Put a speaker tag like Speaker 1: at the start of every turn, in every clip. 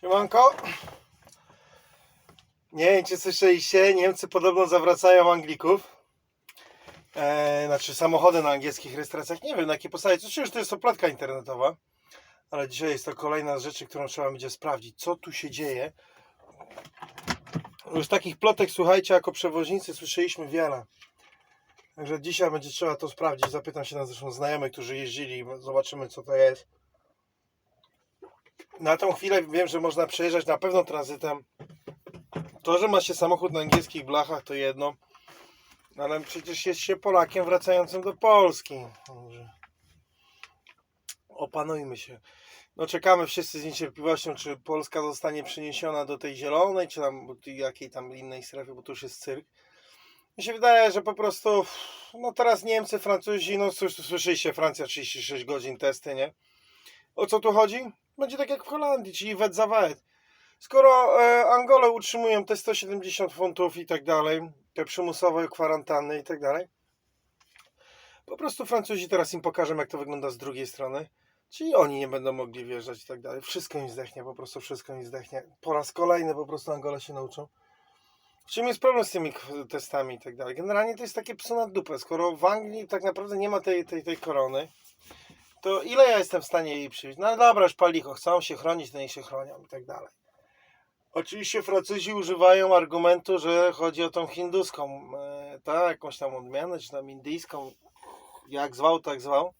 Speaker 1: Siemanko. Nie wiem, czy słyszeliście, Niemcy podobno zawracają Anglików. E, znaczy samochody na angielskich rejestracjach. Nie wiem na jakiej podstawie. To już to jest to plotka internetowa. Ale dzisiaj jest to kolejna z rzeczy, którą trzeba będzie sprawdzić. Co tu się dzieje? Już takich plotek, słuchajcie, jako przewoźnicy słyszeliśmy wiele. Także dzisiaj będzie trzeba to sprawdzić. Zapytam się na zresztą znajomych, którzy jeździli. Zobaczymy, co to jest. Na tą chwilę wiem, że można przejeżdżać na pewno tranzytem. To, że ma się samochód na angielskich blachach, to jedno. Ale przecież jest się Polakiem wracającym do Polski. Opanujmy się. No czekamy wszyscy z niecierpliwością, czy Polska zostanie przeniesiona do tej zielonej, czy tam jakiej tam innej strefy, bo to już jest cyrk. Mi się wydaje, że po prostu, no teraz Niemcy, Francuzi, no cóż, słyszeliście, Francja 36 godzin testy, nie? O co tu chodzi? Będzie tak jak w Holandii, czyli wet za wet. Skoro e, Angole utrzymują te 170 funtów i tak dalej, te przymusowe kwarantanny i tak dalej, po prostu Francuzi teraz im pokażą, jak to wygląda z drugiej strony. Czyli oni nie będą mogli wjeżdżać i tak dalej. Wszystko im zdechnie, po prostu wszystko im zdechnie. Po raz kolejny po prostu Angole się nauczą. W czym jest problem z tymi testami i tak dalej? Generalnie to jest takie psu na dupę. Skoro w Anglii tak naprawdę nie ma tej, tej, tej korony, to ile ja jestem w stanie jej przywieźć? No dobra, już palicho, chcą się chronić, to niech się chronią i tak dalej. Oczywiście Francuzi używają argumentu, że chodzi o tą hinduską, e, tak, jakąś tam odmianę, czy tam indyjską, jak zwał, tak zwał.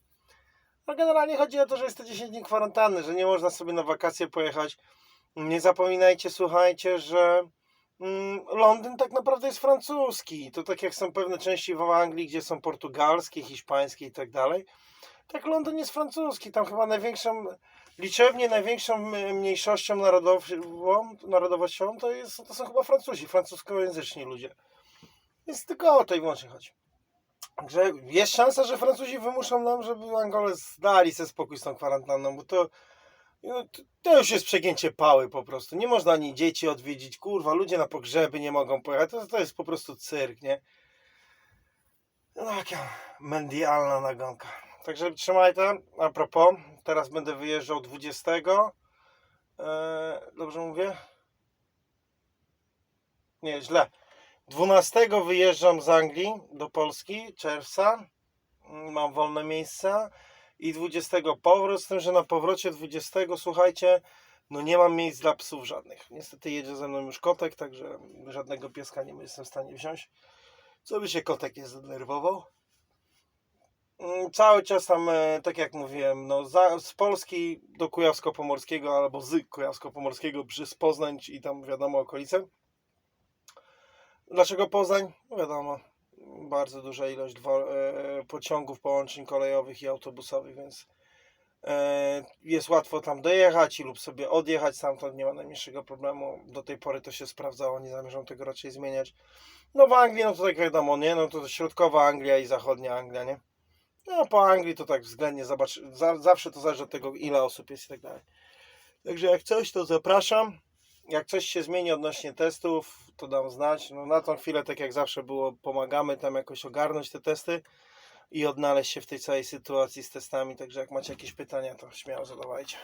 Speaker 1: No generalnie chodzi o to, że jest to 10 dni kwarantanny, że nie można sobie na wakacje pojechać. Nie zapominajcie, słuchajcie, że mm, Londyn tak naprawdę jest francuski. To tak jak są pewne części w Anglii, gdzie są portugalskie, hiszpańskie i tak dalej. Tak Londyn jest francuski. Tam chyba największą, liczebnie największą mniejszością narodową, narodowością to, jest, to są chyba Francuzi, francuskojęzyczni ludzie. Więc tylko o to i wyłącznie chodzi. Także jest szansa, że Francuzi wymuszą nam, żeby Angole zdali sobie spokój z tą kwarantanną, bo to, no, to- już jest przegięcie pały po prostu. Nie można ani dzieci odwiedzić, kurwa, ludzie na pogrzeby nie mogą pojechać, to, to jest po prostu cyrk, nie? No jaka medialna nagonka. Także trzymaj to. A propos, teraz będę wyjeżdżał 20. Eee, dobrze mówię? Nie, źle. 12 wyjeżdżam z Anglii do Polski, czerwca. Mm, Mam wolne miejsca. I 20 powrót, z tym, że na powrocie 20, słuchajcie, no nie mam miejsc dla psów żadnych. Niestety jedzie ze mną już kotek, także żadnego pieska nie jestem w stanie wziąć. Co by się kotek nie zdenerwował? Mm, Cały czas tam, e, tak jak mówiłem, no za, z Polski do Kujawsko-Pomorskiego albo z Kujawsko-Pomorskiego przez Poznań i tam wiadomo okolice. Dlaczego Poznań? No wiadomo, bardzo duża ilość dwo, e, pociągów, połączeń kolejowych i autobusowych, więc e, jest łatwo tam dojechać i lub sobie odjechać stamtąd, nie ma najmniejszego problemu. Do tej pory to się sprawdzało, nie zamierzam tego raczej zmieniać. No w Anglii, no to tak wiadomo, nie? No to środkowa Anglia i zachodnia Anglia, nie? No po Anglii to tak względnie zobacz, za, zawsze to zależy od tego, ile osób jest i tak dalej. Także jak coś, to zapraszam. Jak coś się zmieni odnośnie testów, to dam znać. No na tą chwilę, tak jak zawsze było, pomagamy tam jakoś ogarnąć te testy i odnaleźć się w tej całej sytuacji z testami. Także jak macie jakieś pytania, to śmiało zadawajcie.